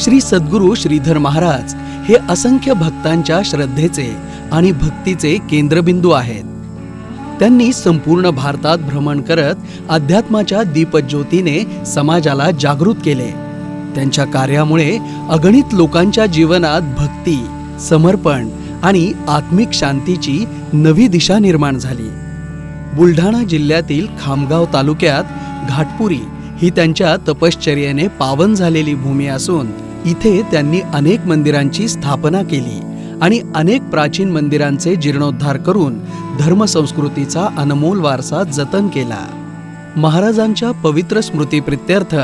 श्री सद्गुरू श्रीधर महाराज हे असंख्य भक्तांच्या श्रद्धेचे आणि भक्तीचे केंद्रबिंदू आहेत. त्यांनी संपूर्ण भारतात भ्रमण करत अध्यात्माच्या दीपज्योतीने समाजाला जागृत केले. त्यांच्या कार्यामुळे अगणित लोकांच्या जीवनात भक्ती समर्पण आणि आत्मिक शांतीची नवी दिशा निर्माण झाली. बुलढाणा जिल्ह्यातील खामगाव तालुक्यात घाटपुरी ही त्यांच्या तपश्चर्येने पावन झालेली भूमी असून इथे त्यांनी अनेक मंदिरांची स्थापना केली आणि अनेक प्राचीन मंदिरांचे जीर्णोद्धार करून धर्मसंस्कृतीचा अनमोल वारसा जतन केला. महाराजांच्या पवित्र स्मृतीप्रित्यर्थ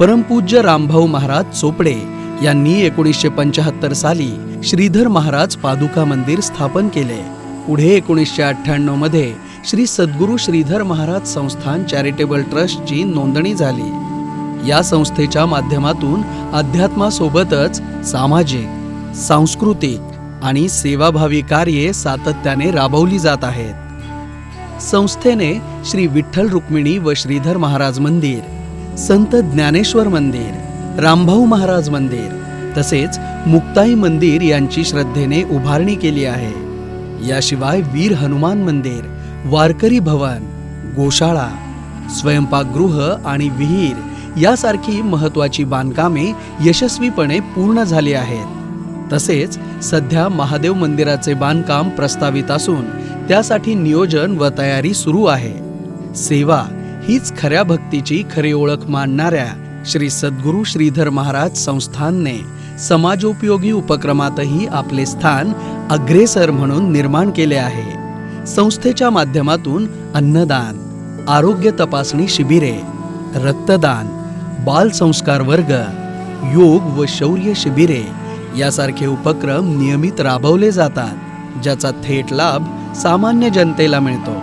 परमपूज्य रामभाऊ महाराज चोपडे यांनी एकोणीसशे पंचाहत्तर साली श्रीधर महाराज पादुका मंदिर स्थापन केले. पुढे एकोणीसशे अठ्ठ्याण्णवमध्ये श्री सद्गुरू श्रीधर महाराज संस्थान चॅरिटेबल ट्रस्टची नोंदणी झाली. या संस्थेच्या माध्यमातून अध्यात्मासोबतच सामाजिक सांस्कृतिक आणि सेवाभावी कार्ये सातत्याने राबवली जात आहेत. संस्थेने श्री विठ्ठल रुक्मिणी व श्रीधर महाराज मंदिर संत ज्ञानेश्वर मंदिर रामभाऊ महाराज मंदिर तसेच मुक्ताई मंदिर यांची श्रद्धेने उभारणी केली आहे. याशिवाय वीर हनुमान मंदिर वारकरी भवन गोशाळा स्वयंपाकगृह आणि विहीर यासारखी महत्वाची बांधकामे यशस्वीपणे पूर्ण झाली आहेत. तसेच सध्या महादेव मंदिराचे बांधकाम प्रस्तावित असून त्यासाठी नियोजन व तयारी सुरू आहे. सेवा हीच खऱ्या भक्तीची खरी ओळख मानणाऱ्या श्री सद्गुरू श्रीधर महाराज संस्थानने समाजोपयोगी उपक्रमातही आपले स्थान अग्रेसर म्हणून निर्माण केले आहे. संस्थेच्या माध्यमातून अन्नदान आरोग्य तपासणी शिबिरे रक्तदान बाल संस्कार वर्ग योग व शौर्य शिबिरे यासारखे उपक्रम नियमित राबवले जातात ज्याचा थेट लाभ सामान्य जनतेला मिळतो.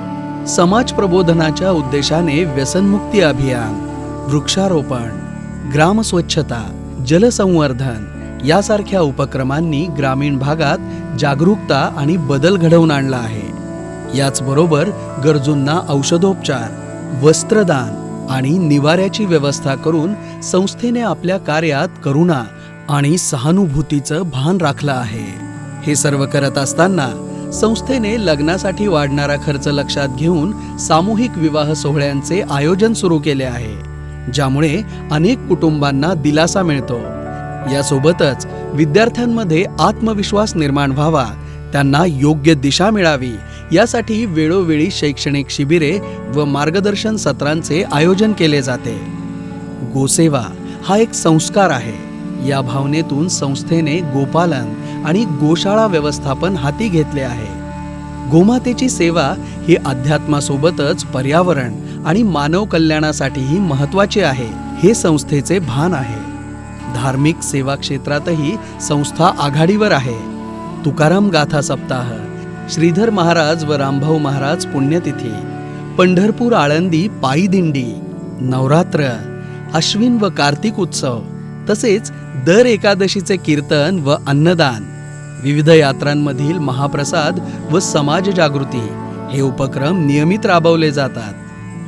समाज प्रबोधनाच्या उद्देशाने व्यसनमुक्ती अभियान वृक्षारोपण ग्रामस्वच्छता जलसंवर्धन यासारख्या उपक्रमांनी ग्रामीण भागात जागरूकता आणि बदल घडवून आणला आहे. याचबरोबर गरजूंना औषधोपचार वस्त्रदान आणि निवाऱ्याची व्यवस्था करून संस्थेने आपल्या कार्यात करुणा आणि सहानुभूतीचं भान राखलं आहे. हे सर्व करत असताना संस्थेने लग्नासाठी वाढणारा खर्च लक्षात घेऊन सामूहिक विवाह सोहळ्यांचे आयोजन सुरू केले आहे ज्यामुळे अनेक कुटुंबांना दिलासा मिळतो. यासोबतच विद्यार्थ्यांमध्ये आत्मविश्वास निर्माण व्हावा त्यांना योग्य दिशा मिळावी यासाठी वेळोवेळी शैक्षणिक शिबिरे व मार्गदर्शन सत्रांचे आयोजन केले जाते. गोसेवा हा एक संस्कार आहे. या भावनेतून संस्थेने गोपालन आणि गोशाळा व्यवस्थापन हाती घेतले आहे. गोमातेची सेवा ही अध्यात्मासोबतच पर्यावरण आणि मानव कल्याणासाठीही महत्वाची आहे हे संस्थेचे भान आहे. धार्मिक सेवा क्षेत्रातही संस्था आघाडीवर आहे. तुकाराम गाथा सप्ताह श्रीधर महाराज व रामभाऊ महाराज पुण्यतिथी. पंढरपूर आळंदी पायी दिंडी. नवरात्र अश्विन व कार्तिक उत्सव तसेच दर एकादशीचे कीर्तन व अन्नदान. विविध यात्रांमधील महाप्रसाद व समाज जागृती हे उपक्रम नियमित राबवले जातात.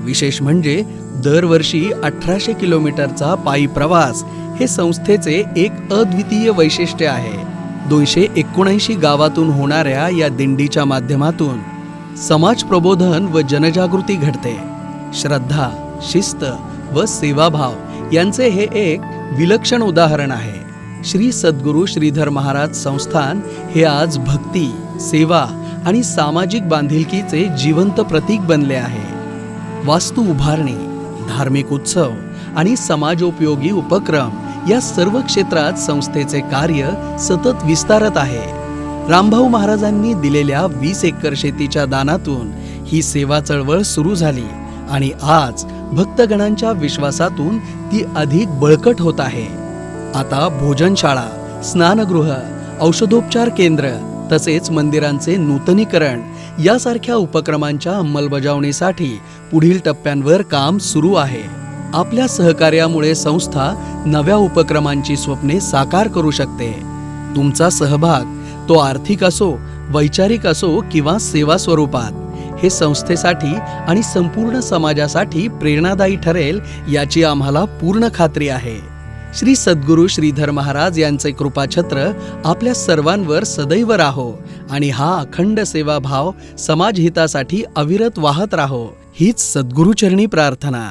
विशेष म्हणजे दरवर्षी अठराशे किलोमीटरचा पायी प्रवास हे संस्थेचे एक अद्वितीय वैशिष्ट्य आहे. दोनशे एकोणऐंशी गावातून होणाऱ्या या दिंडीच्या माध्यमातून समाज प्रबोधन व जनजागृती घडते. श्रद्धा शिस्त व सेवाभाव यांचे हे एक विलक्षण उदाहरण आहे. श्री सद्गुरू श्रीधर महाराज संस्थान हे आज भक्ती सेवा आणि सामाजिक बांधिलकीचे जिवंत प्रतीक बनले आहे. वास्तू उभारणी धार्मिक उत्सव आणि समाजोपयोगी उपक्रम या सर्व क्षेत्रात संस्थेचे कार्य सतत विस्तारत आहे. रामभाऊ महाराजांनी दिलेल्या वीस एकर शेतीच्या दानातून ही सेवा चळवळ सुरू झाली आणि आज भक्तगणांच्या विश्वासातून ती अधिक बळकट होत आहे. आता भोजनशाळा स्नानगृह औषधोपचार केंद्र तसेच मंदिरांचे नूतनीकरण यासारख्या उपक्रमांच्या अंमलबजावणीसाठी पुढील टप्प्यांवर काम सुरू आहे. आपल्या सहकार्यामुळे संस्था नव्या उपक्रमांची स्वप्ने साकार करू शकते. तुमचा सहभाग तो आर्थिक असो वैचारिक असो किंवा सेवा स्वरूपात हे संस्थेसाठी आणि संपूर्ण समाजासाठी प्रेरणादायी ठरेल याची आम्हाला पूर्ण खात्री आहे. श्री सद्गुरू श्रीधर महाराज यांचे कृपाछत्र आपल्या सर्वांवर सदैव राहो आणि हा अखंड सेवाभाव समाजहितासाठी अविरत वाहत राहो. हीच सद्गुरूचरणी प्रार्थना.